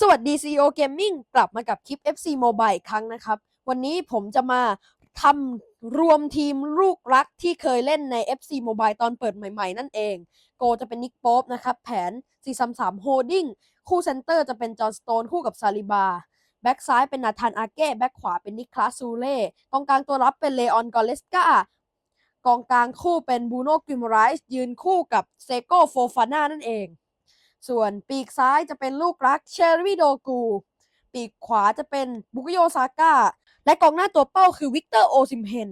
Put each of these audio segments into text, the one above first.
สวัสดี CEO Gaming กลับมากับคลิป FC Mobile อีกครั้งนะครับ วันนี้ผมจะมาทำรวมทีมลูกรักที่เคยเล่นใน FC Mobile ตอนเปิดใหม่ๆ นั่นเอง โกจะเป็นนิกโป๊ปนะครับ แผน 433 Holding คู่เซนเตอร์จะเป็นจอห์นสโตนคู่กับซาลิบา แบ็กซ้ายเป็นนาธานอาเก้ แบ็กขวาเป็นนิคลาสซูเล่กองกลางตัวรับเป็นเลออนกอเลสกากองกลางคู่เป็นบูโนกิมไรส์ยืนคู่กับเซโกโฟฟาน่านั่นเอง ส่วนปีกซ้ายจะเป็นลูกรักเชอรี่โดกู ปีกขวาจะเป็นบุกโยซาก้า และกองหน้าตัวเป้าคือวิกเตอร์โอซิมเฮน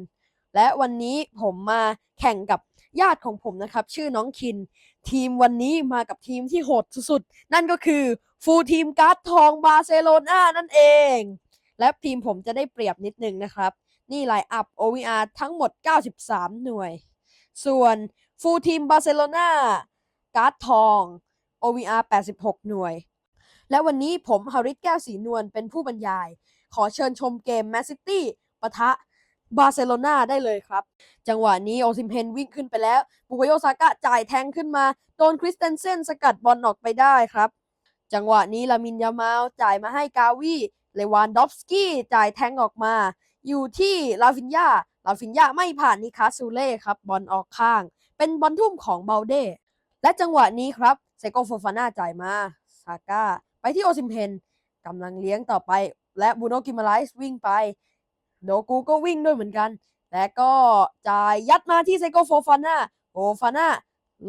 และวันนี้ผมมาแข่งกับญาติของผมนะครับ ชื่อน้องคิน ทีมวันนี้มากับทีมที่โหดสุดๆ นั่นก็คือฟูลทีมการ์ดทองบาร์เซโลนานั่นเอง และทีมผมจะได้เปรียบนิดนึงนะครับ นี่ไลน์อัพ OVR ทั้งหมด 93 หน่วย ส่วนฟูลทีมบาร์เซโลนาการ์ดทอง OVR 86 หน่วย และวันนี้ผมฮาริสแก้วสีนวลเป็นผู้บรรยาย ขอเชิญชมเกมแมนซิตี้ปะทะบาร์เซโลนาได้เลยครับ จังหวะนี้โอซิมเพนวิ่งขึ้นไปแล้วบุกโยซากะจ่ายแทงขึ้นมา โดนคริสเตนเซนสกัดบอลออกไปได้ครับ จังหวะนี้ลามินยามาลจ่ายมาให้กาวีเลวานดอฟสกี้จ่ายแทงออกมา อยู่ที่ลาฟินยาลาฟินยาไม่ผ่านนิคาซูเล่ครับบอลออกข้าง เป็นบอลทุ่มของเบลเด และจังหวะนี้ครับเซโกโฟฟาน่าจ่ายมาซาก้าไปที่โอซิมเพนกำลังเลี้ยงต่อไป และบูโนกิมาไลส์วิ่งไป โดกูก็วิ่งด้วยเหมือนกัน และก็จ่ายยัดมาที่เซโกโฟฟาน่าโฟฟาน่า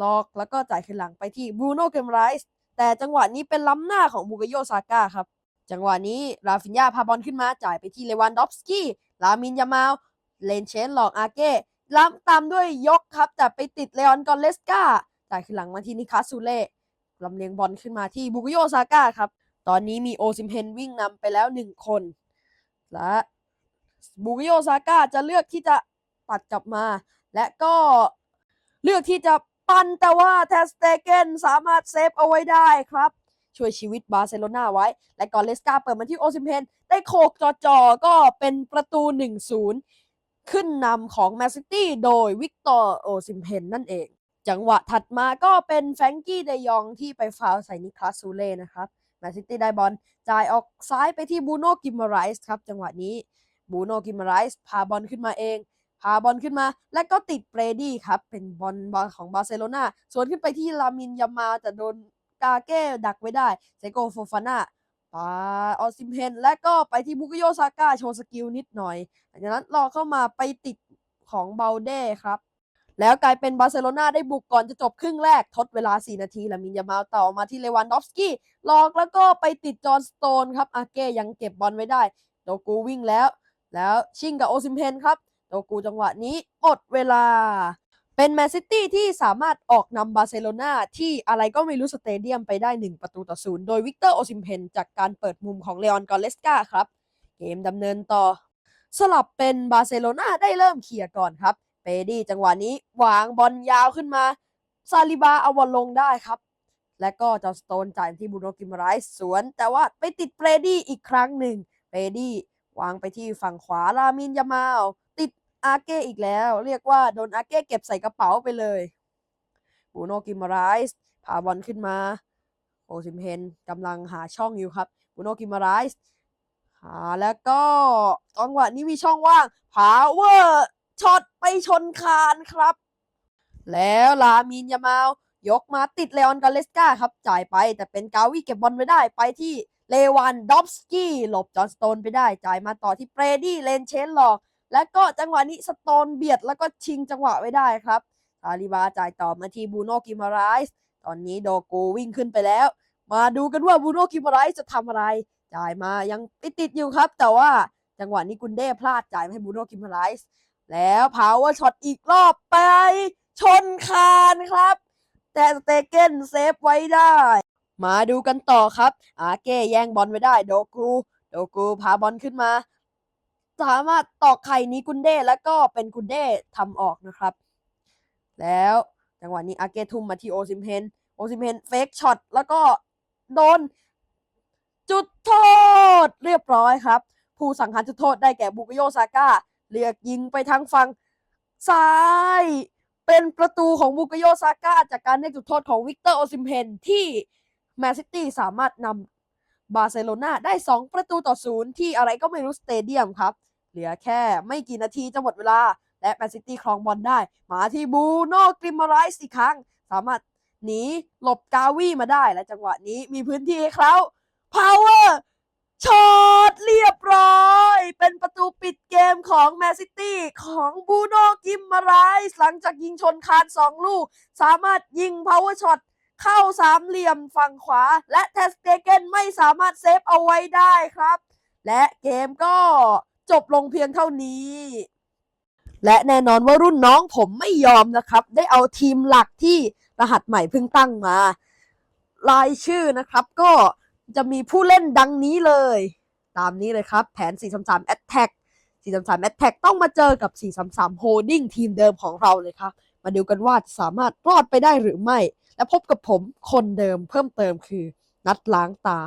ล็อกแล้วก็จ่ายขึ้นหลังไปที่บูโนกิมาไลส์แต่จังหวะนี้เป็นล้ำหน้าของบุกโยซาก้าครับ จังหวะนี้ราฟินยาพาบอลขึ้นมาจ่ายไปที่เลวันดอฟสกี้ลามินยามาลเลนเชนหลอกอาเก้ล้ำตามด้วยยกครับแต่ไปติดเลออนกอนเลสกา จ่ายขึ้นหลังมาที่นิคัสซูเล่ลำเลียงบอลขึ้นมาที่บุกโยซาก้าครับ ตอนนี้มีโอซิมเพนวิ่งนำไปแล้วหนึ่งคน และบุกโยซาก้าจะเลือกที่จะตัดกลับมา และก็เลือกที่จะปั้นแต่ว่าแทสเตเกนสามารถเซฟเอาไว้ได้ครับ ช่วยชีวิตบาร์เซโลนาไว้ และก่อนเลสกาเปิดมาที่โอซิมเพนได้โขกจอๆก็เป็นประตู 1-0 ขึ้นนำของแมนซิตี้โดยวิกตอร์โอซิมเพนนั่นเอง จังหวะถัดมาก็เป็นแฟรงกี้เดยองที่ไปฟาวใส่นิคลาสซูเล่นะครับแมนซิตี้ได้บอลจ่ายออกซ้ายไปที่บูโนกิมมาไรส์ครับ จังหวะนี้บูโนกิมมาไรส์พาบอลขึ้นมาเอง พาบอลขึ้นมา และก็ติดเบรดี้ครับ เป็นบอลบอลของบาร์เซโลนาสวนขึ้นไปที่ลามินยามาแต่โดนกาเก้ดักไว้ได้เซโกโฟฟาน่าปาออซิมเพนและก็ไปที่บุกโยซาก้าโชว์สกิลนิดหน่อยหลังจากนั้นรอเข้ามาไปติดของเบลเด้ครับ แล้วกลายเป็นบาร์เซโลนาได้บุกก่อนจะจบครึ่งแรก ทดเวลา 4 นาทีลามินยามาต่อมาที่เลวันดอฟสกี้หลอกแล้วก็ไปติดจอห์นสโตนครับอาเก้ยังเก็บบอลไว้ได้ โดกูวิ่งแล้ว แล้วชิงกับโอซิมเพนครับ โดกูจังหวะนี้หมดเวลา เป็นแมนซิตี้ที่สามารถออกนำบาร์เซโลนาที่อะไรก็ไม่รู้สเตเดียมไปได้ 1 ประตูต่อศูนย์โดยวิกเตอร์โอซิมเพนจากการเปิดมุมของเลออนกอเลสกาครับ เกมดำเนินต่อ สลับเป็นบาร์เซโลนาได้เริ่มเคลียร์ก่อนครับ เปดี้จังหวะนี้วางบอลยาวขึ้นมา ซาลิบาเอาบอลลงได้ครับ และก็จอสโตนจ่ายที่บูโนกิมไรส์สวน แต่ว่าไปติดเปรดี้อีกครั้งหนึ่งเปดี้วางไปที่ฝั่งขวาลามินยามาลติดอาเก้อีกแล้ว เรียกว่าโดนอาเก้เก็บใส่กระเป๋าไปเลยบูโนกิมไรส์พาบอลขึ้นมาโอซิมเฮนกำลังหาช่องอยู่ครับบูโนกิมไรส์หาแล้วก็จังหวะนี้มีช่องว่างพาวเวอร์ ช็อตไปชนคานครับ แล้วลามินยามาลยกมาติดเลออนกาเลสกาครับ จ่ายไปแต่เป็นกาวิเก็บบอลไว้ได้ไปที่เลวันดอฟสกี้ หลบจอห์นสโตนไปได้ จ่ายมาต่อที่เปรดี้เลนเชนหลอก แล้วก็จังหวะนี้สโตนเบียดแล้วก็ชิงจังหวะไว้ได้ครับซาลิบาจ่ายต่อมาที่บูโนกิมาไรส์ตอนนี้โดโกวิ่งขึ้นไปแล้ว มาดูกันว่าบูโนกิมาไรส์จะทำอะไร จ่ายมายังไปติดอยู่ครับ แต่ว่าจังหวะนี้กุนเด้พลาดจ่ายมาให้บูโนกิมาไรส์ แล้วพาวเวอร์ช็อตอีกรอบไป ชนคานครับ แต่สเตเกนเซฟไว้ได้ มาดูกันต่อครับ อาเก้แย่งบอลไว้ได้ โดกู โดกูพาบอลขึ้นมา สามารถตอกไข่นี้กุนเด้แล้วก็เป็นกุนเด้ทำออกนะครับ แล้วจังหวะนี้อาเก้ทุ่มมาที่โอซิมเพน โอซิมเพนเฟกช็อตแล้วก็โดน จุดโทษเรียบร้อยครับ ผู้สังหารจุดโทษได้แก่บุกโยซาก้า เลือกยิงไปทางฝั่งซ้าย เป็นประตูของบุกโยซาก้าจากการได้จุดโทษของวิกเตอร์โอซิมเพนที่แมนซิตี้สามารถนำบาร์เซโลนาได้ 2 ประตูต่อศูนย์ที่อะไรก็ไม่รู้สเตเดียมครับ เหลือแค่ไม่กี่นาทีจะหมดเวลา และแมนซิตี้ครองบอลได้ มาที่บูโน่กริมมาไรส์อีกครั้ง สามารถหนีหลบกาวีมาได้และจังหวะนี้มีพื้นที่ให้เขาพาวเวอร์ ช็อตเรียบร้อย เป็นประตูปิดเกมของแมนซิตี้ของบูโนกิมมาไรส์หลังจากยิงชนคานสองลูก สามารถยิงพาวเวอร์ช็อตเข้าสามเหลี่ยมฝั่งขวา และเทสเตเกนไม่สามารถเซฟเอาไว้ได้ครับ และเกมก็จบลงเพียงเท่านี้ และแน่นอนว่ารุ่นน้องผมไม่ยอมนะครับ ได้เอาทีมหลักที่รหัสใหม่เพิ่งตั้งมา รายชื่อนะครับก็ จะมีผู้เล่นดังนี้เลย ตามนี้เลยครับ แผน 433 Attack 433 Attack ต้องมาเจอกับ 433 Holding ทีมเดิมของเราเลยครับ มาดูกันว่าจะสามารถรอดไปได้หรือไม่ และพบกับผมคนเดิมเพิ่มเติมคือนัดล้างตา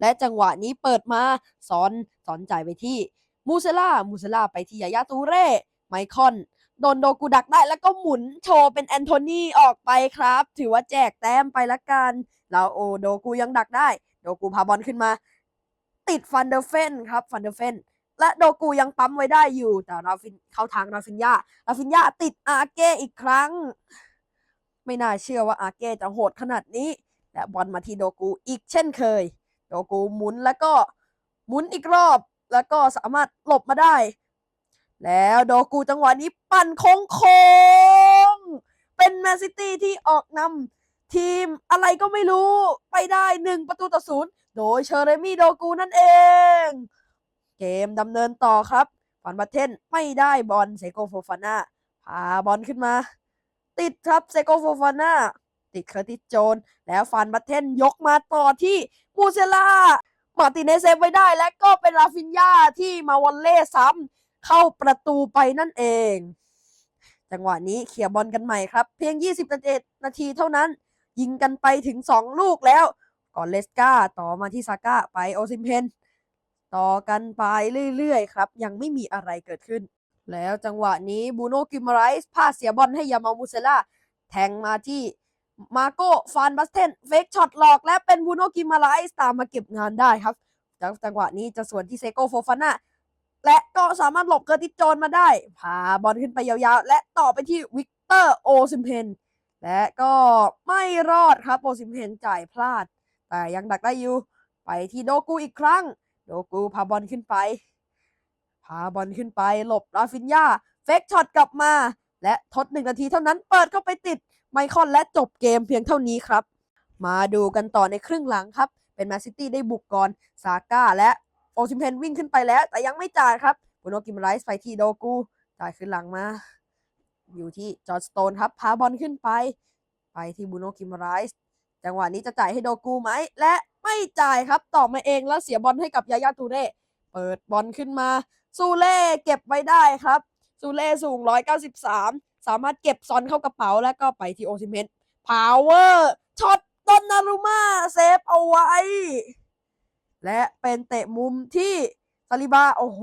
และจังหวะนี้เปิดมาสอนสอนจ่ายไปที่มูเซล่ามูเซล่าไปที่ยายาตูเร่ไมคอน โดนโดกูดักได้แล้วก็หมุนโชว์เป็นแอนโทนีออกไปครับ ถือว่าแจกแต้มไปละกัน แล้วโอโดกูยังดักได้ โดกูพาบอลขึ้นมา ติดฟันเดอร์เฟนครับฟันเดอร์เฟนและโดกูยังปั๊มไว้ได้อยู่ แต่ราฟินเข้าทางราฟินยาราฟินยาติดอาเก้อีกครั้ง ไม่น่าเชื่อว่าอาเก้จะโหดขนาดนี้ และบอลมาที่โดกูอีกเช่นเคย โดกูหมุนแล้วก็หมุนอีกรอบ แล้วก็สามารถหลบมาได้ แล้วโดกูจังหวะนี้ปั่นโค้งโค้งเป็นแมนซิตี้ที่ออกนำทีมอะไรก็ไม่รู้ไปได้หนึ่งประตูต่อศูนย์โดยเชอเรมี่โดกูนั่นเอง เกมดำเนินต่อครับฟันบัตเทนไม่ได้บอลเซโกโฟฟาน่าพาบอลขึ้นมา ติดครับเซโกโฟฟาน่าติดเคอร์ติสโจน แล้วฟันบัตเทนยกมาต่อที่มูเซล่ามาติเนเซฟไว้ได้และก็เป็นราฟินยาที่มาวอลเล่ซ้ำ เข้าประตูไปนั่นเอง จังหวะนี้เคลียบอลกันใหม่ครับ เพียง20นาทีเท่านั้น ยิงกันไปถึง 2 ลูกแล้ว ก่อนเลสกาต่อมาที่ซาก้าไปโอซิมเพนต่อกันไปเรื่อยๆ ครับ ยังไม่มีอะไรเกิดขึ้น แล้วจังหวะนี้บูโนกิมไรส์พาเสียบอลให้ยามามูเซล่าแทงมาที่มาโกฟานบัสเทนเฟกช็อตหลอกและเป็นบูโนกิมไรส์ตามมาเก็บงานได้ครับจากจังหวะนี้จะสวนที่เซโกโฟฟาน่า และก็สามารถหลบเกอร์ติสโจนมาได้ พาบอลขึ้นไปยาวๆ และต่อไปที่วิกเตอร์โอซิมเพนและก็ไม่รอดครับโอซิมเพนจ่ายพลาด แต่ยังดักได้อยู่ ไปที่โดกูอีกครั้ง โดกูพาบอลขึ้นไป พาบอลขึ้นไป หลบราฟินยาเฟกช็อตกลับมา และทดหนึ่งนาทีเท่านั้นเปิดเข้าไปติดไมคอนและจบเกมเพียงเท่านี้ครับ มาดูกันต่อในครึ่งหลังครับ เป็นแมนซิตี้ได้บุกก่อน ซาก้าและ อซิมเพนวิ่งขึ้นไปแล้ว แต่ยังไม่จ่ายครับบุโนกิมไรส์ไปที่โดกูจ่ายขึ้นหลังมา อยู่ที่จอร์จสโตนครับ พาบอลขึ้นไป ไปที่บูโนกิมไรส์จังหวะนี้จะจ่ายให้โดกูไหม และไม่จ่ายครับต่อมาเองแล้วเสียบอลให้กับยายาตูเร่เปิดบอลขึ้นมาซูเล่เก็บไว้ได้ครับซูเล่สูง 193 สามารถเก็บซอนเข้ากระเป๋าแล้วก็ไปที่โอซิเมนพาวเวอร์ช็อตดอนนารุมาเซฟเอาไว้ และเป็นเตะมุมที่ซาลิบาโอ้โห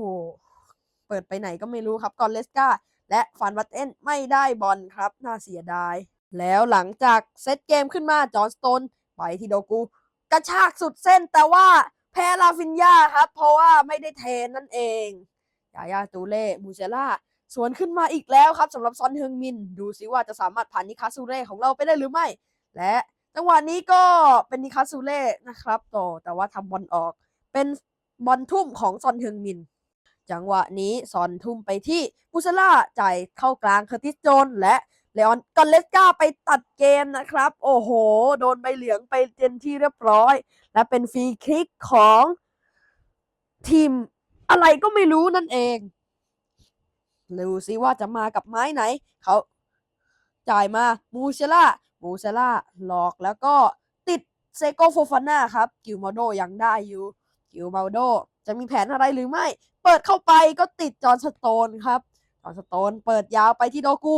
เปิดไปไหนก็ไม่รู้ครับกอนเลสกาและฟันวัตเทนไม่ได้บอลครับ น่าเสียดาย แล้วหลังจากเซตเกมขึ้นมาจอห์นสโตนไปที่โดกู กระชากสุดเส้นแต่ว่าแพ้ลาฟินยาครับ เพราะว่าไม่ได้เทนนั่นเองยายาตูเล่มูเซล่าสวนขึ้นมาอีกแล้วครับสำหรับซอนเฮงมิน ดูซิว่าจะสามารถผ่านนิคาซูเร่ของเราไปได้หรือไม่ และ จังหวะนี้ก็เป็นนิคาซูเล่นะครับต่อแต่ว่าทำบอลออก เป็นบอลทุ่มของซอนเฮงมิน จังหวะนี้ซอนทุ่มไปที่มูเซล่าจ่ายเข้ากลางเคอร์ติสโจนและเลออนกอนเลสกาไปตัดเกมนะครับ โอ้โห โดนใบเหลืองไปเต็มที่เรียบร้อย และเป็นฟรีคลิกของทีมอะไรก็ไม่รู้นั่นเองดูซิว่าจะมากับไม้ไหน เขาจ่ายมามูเซล่า มูเซล่าหลอกแล้วก็ติดเซโกโฟฟาน่าครับกิลมาโดยังได้อยู่กิลมาโดจะมีแผนอะไรหรือไม่ เปิดเข้าไปก็ติดจอร์นสโตนครับจอร์นสโตนเปิดยาวไปที่โดกู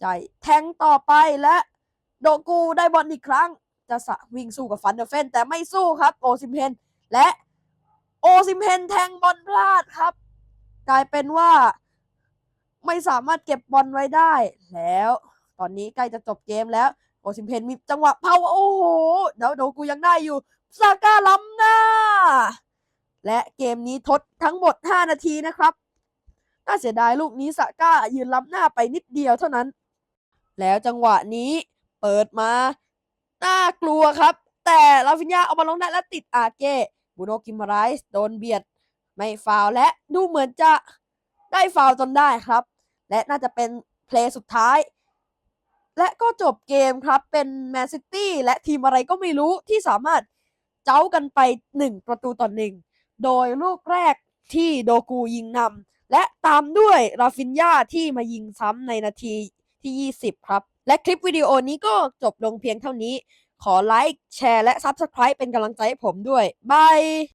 ใจแทงต่อไปและโดกูได้บอลอีกครั้ง จะสะวิ่งสู้กับฟันเดอร์เฟน แต่ไม่สู้ครับโอซิมเพนและโอซิมเพนแทงบอลพลาดครับ กลายเป็นว่าไม่สามารถเก็บบอลไว้ได้แล้ว อนนี้ใกล้จะจบเกมแล้วโอซิมเพนมีจังหวะเผาโอ้โหเดี๋ยวโดกูยังได้อยู่ซาก้าล้ำหน้า และเกมนี้ทดทั้งหมด 5 นาทีนะครับ น่าเสียดายลูกนี้สาก้ายืนล้ำหน้าไปนิดเดียวเท่านั้น แล้วจังหวะนี้เปิดมา น่ากลัวครับ แต่ลาฟินยาเอามาลงได้และติดอาเก้บูโนกิมไรส์โดนเบียด ไม่ฟาวและดูเหมือนจะได้ฟาวจนได้ครับ และน่าจะเป็นเพลย์สุดท้าย และก็จบเกมครับเป็นแมนซิตี้และทีมอะไรก็ไม่รู้ที่สามารถเจ้ากันไป 1 ประตูต่อหนึ่งโดยลูกแรกที่โดกูยิงนำและตามด้วยราฟินยาที่มายิงซ้ำในนาทีที่ 20 ครับ และคลิปวิดีโอนี้ก็จบลงเพียงเท่านี้ ขอไลค์ แชร์ และ Subscribe เป็นกำลังใจให้ผมด้วย บาย